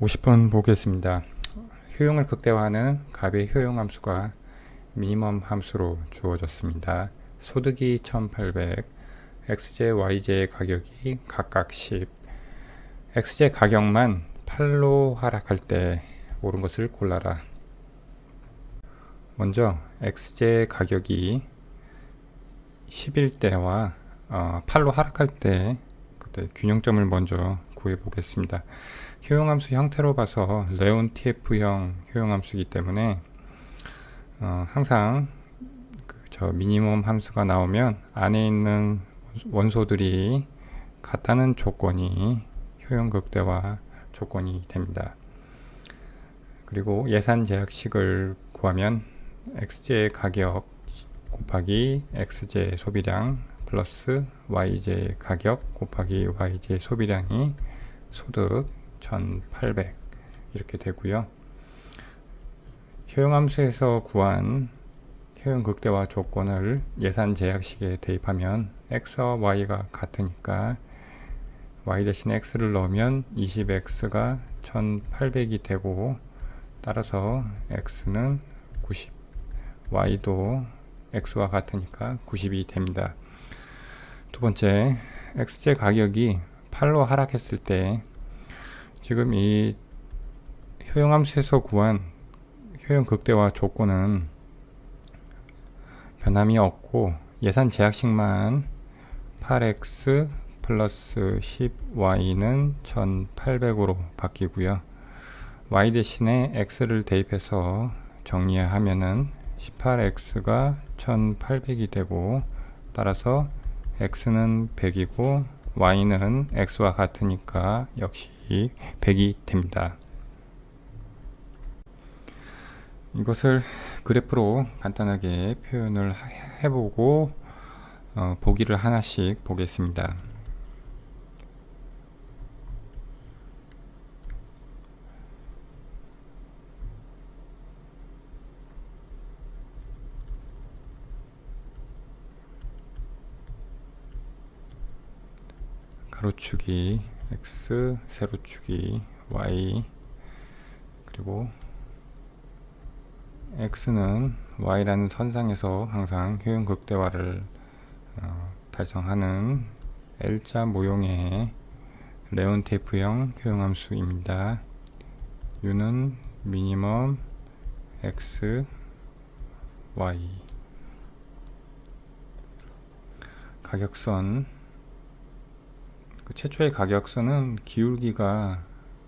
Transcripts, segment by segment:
50분 보겠습니다. 효용을 극대화하는 값의 효용 함수가 미니멈 함수로 주어졌습니다. 소득이 1800, xj, yj의 가격이 각각 10, xj 가격만 8로 하락할 때 오른 것을 골라라. 먼저 xj 가격이 10일 때와 어, 8로 하락할 때 그때 균형점을 먼저 구해 보겠습니다. 효용함수 형태로 봐서 레온 TF형 효용함수이기 때문에 어, 항상 그 저 미니멈 함수가 나오면 안에 있는 원소들이 같다는 조건이 효용 극대화 조건이 됩니다. 그리고 예산 제약식을 구하면 xj 가격 곱하기 xj 소비량 플러스 yj 가격 곱하기 yj 소비량이 소득 1800 이렇게 되고요. 효용함수에서 구한 효용 극대화 조건을 예산 제약식에 대입하면 x와 y가 같으니까 y 대신 x를 넣으면 20x가 1800이 되고 따라서 x는 90 y도 x와 같으니까 90이 됩니다. 두 번째 xj 가격이 8로 하락했을 때 지금 이 효용함수에서 구한 효용 극대화 조건은 변함이 없고 예산 제약식만 8x 플러스 10y는 1800으로 바뀌고요. y 대신에 x를 대입해서 정리하면은 18x가 1800이 되고 따라서 x는 100이고 y는 x와 같으니까 역시 100이 됩니다. 이것을 그래프로 간단하게 표현을 해보고 어, 보기를 하나씩 보겠습니다. 가로축이 x, 세로축이 y 그리고 x는 y라는 선상에서 항상 효용 극대화를 어, 달성하는 L자 모형의 레온 테이프형 효용함수입니다. u는 미니멈 x, y 가격선 그 최초의 가격선은 기울기가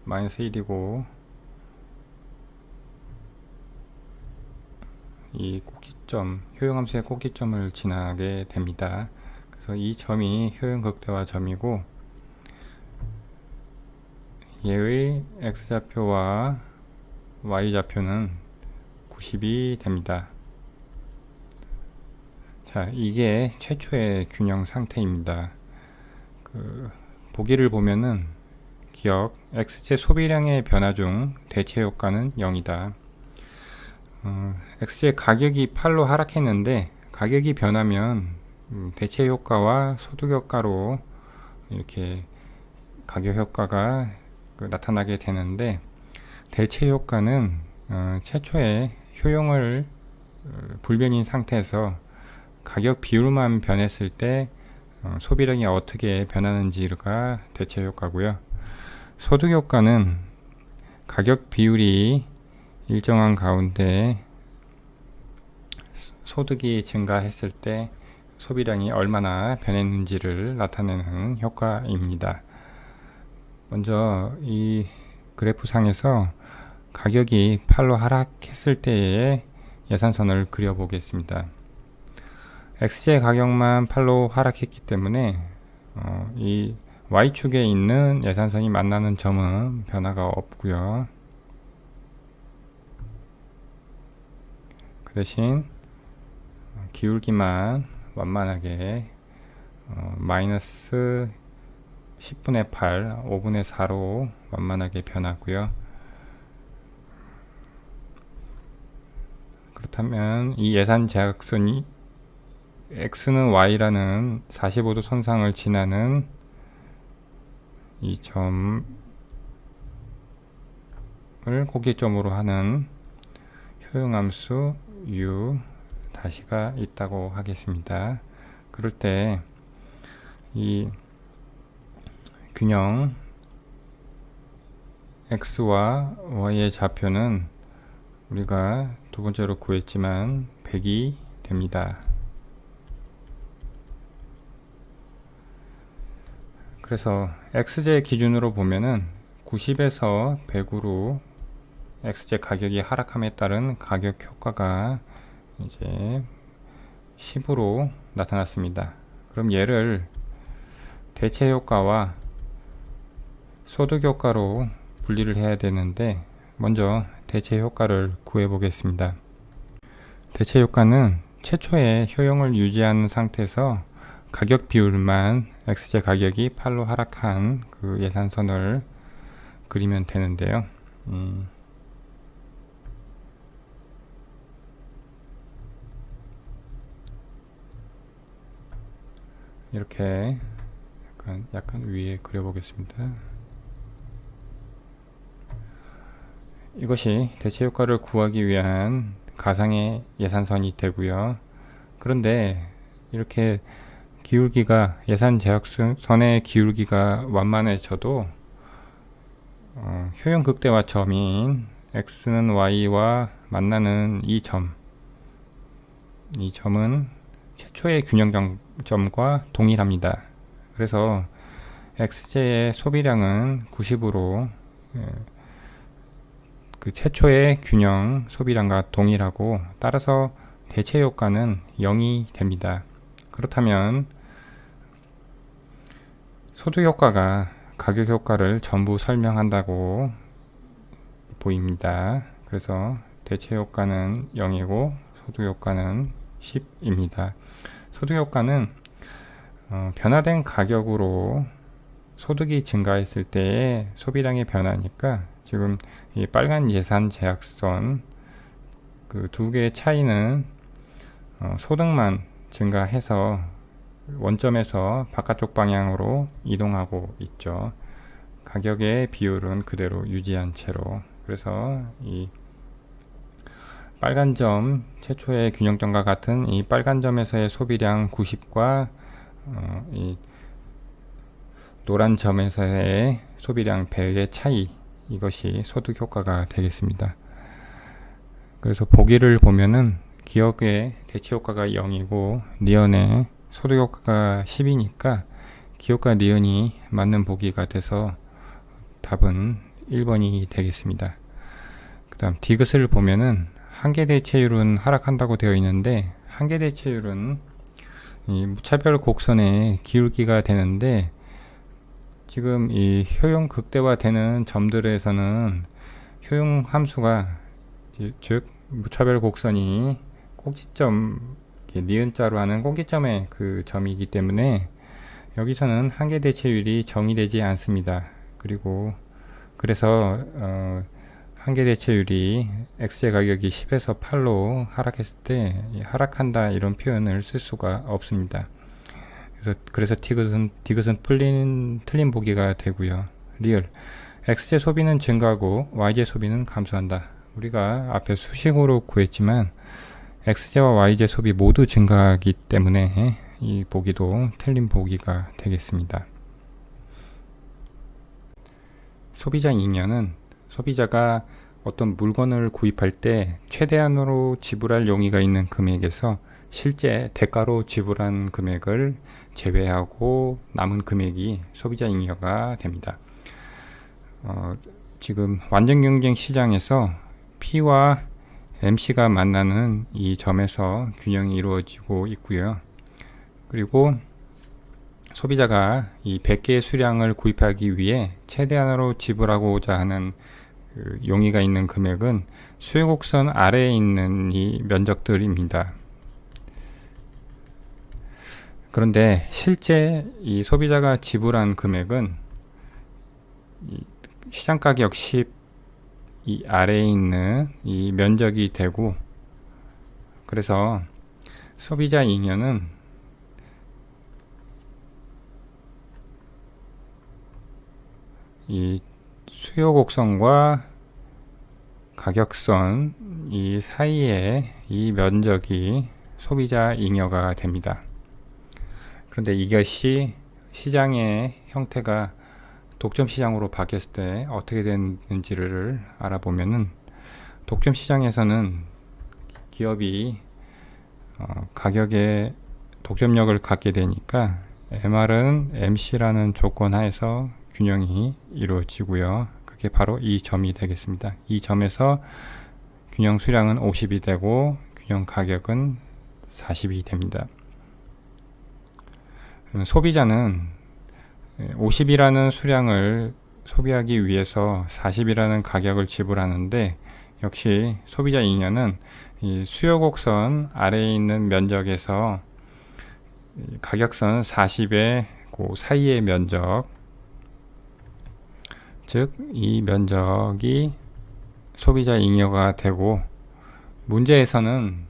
마이너스 1이고 이 꼭지점, 효용함수의 꼭지점을 지나게 됩니다. 그래서 이 점이 효용 극대화 점이고 얘의 x좌표와 y좌표는 90이 됩니다. 자, 이게 최초의 균형 상태입니다. 그 보기를 보면은 기억 xj 소비량의 변화 중 대체 효과는 0이다. 어, x의 가격이 8로 하락했는데 가격이 변하면 음, 대체 효과와 소득 효과로 이렇게 가격 효과가 그 나타나게 되는데 대체 효과는 어, 최초의 효용을 어, 불변인 상태에서 가격 비율만 변했을 때 어, 소비량이 어떻게 변하는지가 대체 효과고요. 소득 효과는 가격 비율이 일정한 가운데 소득이 증가했을 때 소비량이 얼마나 변했는지를 나타내는 효과입니다. 먼저 이 그래프상에서 가격이 8로 하락했을 때의 예산선을 그려보겠습니다. XJ 가격만 8로 하락했기 때문에 어, 이 Y축에 있는 예산선이 만나는 점은 변화가 없고요. 그 대신 기울기만 완만하게 어, 마이너스 10분의 8, 5분의 4로 완만하게 변하고요. 그렇다면 이 예산 제약선이 x는 y라는 45도 선상을 지나는 이점 꼭지점으로 하는 효용함수 u 다시가 있다고 하겠습니다. 그럴 때 이 균형 x와 y의 좌표는 우리가 두 번째로 구했지만 100이 됩니다. 그래서 xj 기준으로 보면은 90에서 100으로 xj 가격이 하락함에 따른 가격 효과가 이제 10으로 나타났습니다. 그럼 얘를 대체 효과와 소득 효과로 분리를 해야 되는데 먼저 대체 효과를 구해 보겠습니다. 대체 효과는 최초의 효용을 유지하는 상태에서 가격 비율만 xj 가격이 8로 하락한 그 예산선을 그리면 되는데요. 음, 이렇게 약간, 약간 위에 그려보겠습니다. 이것이 대체 효과를 구하기 위한 가상의 예산선이 되고요. 그런데 이렇게 기울기가 예산 제약선의 기울기가 완만해져도 어, 효용 극대화 점인 x는 y와 만나는 이 점, 이 점은 최초의 균형점과 동일합니다. 그래서 xj의 소비량은 90으로 그 최초의 균형 소비량과 동일하고 따라서 대체 효과는 0이 됩니다. 그렇다면 소득 효과가 가격 효과를 전부 설명한다고 보입니다. 그래서 대체 효과는 0이고 소득 효과는 10입니다. 소득 효과는 어, 변화된 가격으로 소득이 증가했을 때의 소비량의 변화니까 지금 이 빨간 예산 제약선 그 두 개의 차이는 어, 소득만 증가해서 원점에서 바깥쪽 방향으로 이동하고 있죠. 가격의 비율은 그대로 유지한 채로 그래서 이 빨간 점 최초의 균형점과 같은 이 빨간 점에서의 소비량 90과 어, 이 노란 점에서의 소비량 100의 차이 이것이 소득 효과가 되겠습니다. 그래서 보기를 보면은 기억의 대체 효과가 0이고 니언의 소득 효과가 10이니까 기억과 니언이 맞는 보기가 돼서 답은 1번이 되겠습니다. 그 다음 디귿을 보면은 한계 대체율은 하락한다고 되어 있는데 한계 대체율은 이 무차별 곡선의 기울기가 되는데 지금 이 효용 극대화되는 점들에서는 효용 함수가 즉 무차별 곡선이 꼭지점 니은자로 하는 꼭지점의 그 점이기 때문에 여기서는 한계 대체율이 정의되지 않습니다. 그리고 그래서 어, 한계 대체율이 x의 가격이 10에서 8로 하락했을 때 하락한다 이런 표현을 쓸 수가 없습니다. 그래서 그래서 디귿은 디귿은 풀린 틀린 보기가 되고요. 리얼 xj 소비는 증가하고 yj 소비는 감소한다. 우리가 앞에 수식으로 구했지만 xj와 yj 소비 모두 증가하기 때문에 이 보기도 틀린 보기가 되겠습니다. 소비자 잉여는 소비자가 어떤 물건을 구입할 때 최대한으로 지불할 용의가 있는 금액에서 실제 대가로 지불한 금액을 제외하고 남은 금액이 소비자 잉여가 됩니다. 어, 지금 완전 경쟁 시장에서 P와 MC가 만나는 이 점에서 균형이 이루어지고 있고요. 그리고 소비자가 이 100개의 수량을 구입하기 위해 최대한으로 지불하고자 하는 그 용의가 있는 금액은 수요 곡선 아래에 있는 이 면적들입니다. 그런데 실제 이 소비자가 지불한 금액은 시장 가격 10 이 아래에 있는 이 면적이 되고 그래서 소비자 잉여는 이 수요 곡선과 가격선 이 사이에 이 면적이 소비자 잉여가 됩니다. 그런데 이것이 시장의 형태가 독점 시장으로 바뀌었을 때 어떻게 됐는지를 알아보면은 독점 시장에서는 기업이 어, 가격에 독점력을 갖게 되니까 MR은 MC라는 조건 하에서 균형이 이루어지고요. 그게 바로 이 점이 되겠습니다. 이 점에서 균형 수량은 50이 되고 균형 가격은 40이 됩니다. 음, 소비자는 50이라는 수량을 소비하기 위해서 40이라는 가격을 지불하는데 역시 소비자 이 수요 곡선 아래에 있는 면적에서 이 가격선 40의 그 사이의 면적 즉 이 면적이 소비자 잉여가 되고 문제에서는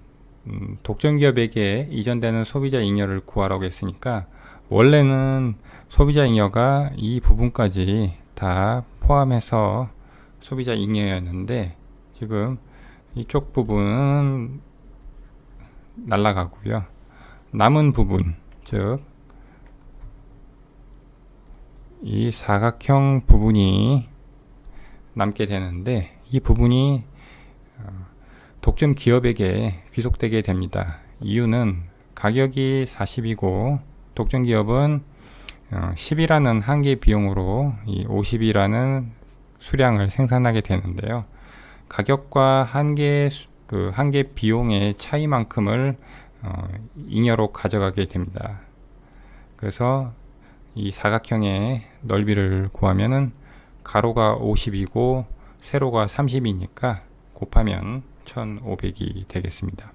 음, 독점 기업에게 이전되는 소비자 잉여를 구하라고 했으니까 원래는 소비자 잉여가 이 부분까지 다 포함해서 소비자 잉여였는데 지금 이쪽 부분은 날라가고요. 남은 부분, 즉, 이 사각형 부분이 남게 되는데 이 부분이 어, 독점 기업에게 귀속되게 됩니다. 이유는 가격이 40이고 독점 기업은 10이라는 한계 비용으로 이 50이라는 수량을 생산하게 되는데요. 가격과 한계 그 한계 비용의 차이만큼을 어, 잉여로 가져가게 됩니다. 그래서 이 사각형의 넓이를 구하면은 가로가 50이고 세로가 30이니까 곱하면 1500이 되겠습니다.